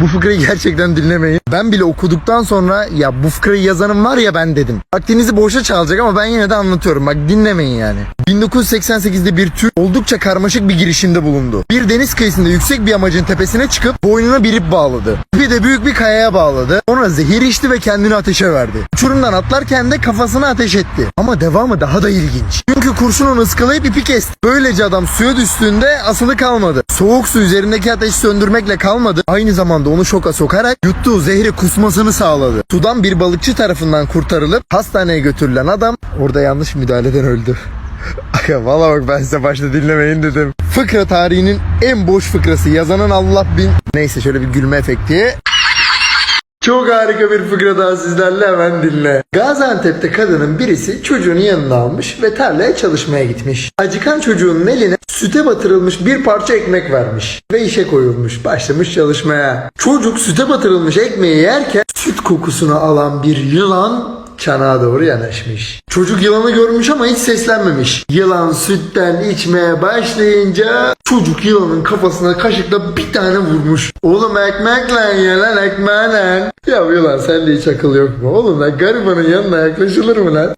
Bu fıkrayı gerçekten dinlemeyin. Ben bile okuduktan sonra ya bu fıkrayı yazanım var ya ben dedim. Vaktinizi boşa çalacak ama ben yine de anlatıyorum. Bak dinlemeyin yani. 1988'de bir Türk oldukça karmaşık bir girişimde bulundu. Bir deniz kıyısında yüksek bir amacın tepesine çıkıp boynuna bir ip bağladı. Bir de büyük bir kayaya bağladı. Sonra zehir içti ve kendini ateşe verdi. Uçurumdan atlarken de kafasına ateş etti. Ama devamı daha da ilginç. Çünkü kurşun onu ıskalayıp ipi kesti. Böylece adam suya düştüğünde asılı kalmadı. Soğuk su üzerindeki ateşi söndürmekle kalmadı. Aynı zamanda onu şoka sokarak yuttuğu zehri kusmasını sağladı. Sudan bir balıkçı tarafından kurtarılıp hastaneye götürülen adam orada yanlış müdahaleden öldü. Aga valla bak ben size başta dinlemeyin dedim. Fıkra tarihinin en boş fıkrası. Yazanın Allah bin... Neyse şöyle bir gülme efekti. Çok harika bir fıkra daha sizlerle hemen dinle. Gaziantep'te kadının birisi çocuğunu yanına almış ve tarlaya çalışmaya gitmiş. Acıkan çocuğun eline süte batırılmış bir parça ekmek vermiş ve işe koyulmuş. Başlamış çalışmaya. Çocuk süte batırılmış ekmeği yerken süt kokusunu alan bir yılan çanağa doğru yanaşmış. Çocuk yılanı görmüş ama hiç seslenmemiş. Yılan sütten içmeye başlayınca çocuk yılanın kafasına kaşıkla bir tane vurmuş. Oğlum ekmekle ye lan ekmeğle. Ya yılan sende hiç akıl yok mu? Oğlum lan garibanın yanına yaklaşılır mı lan?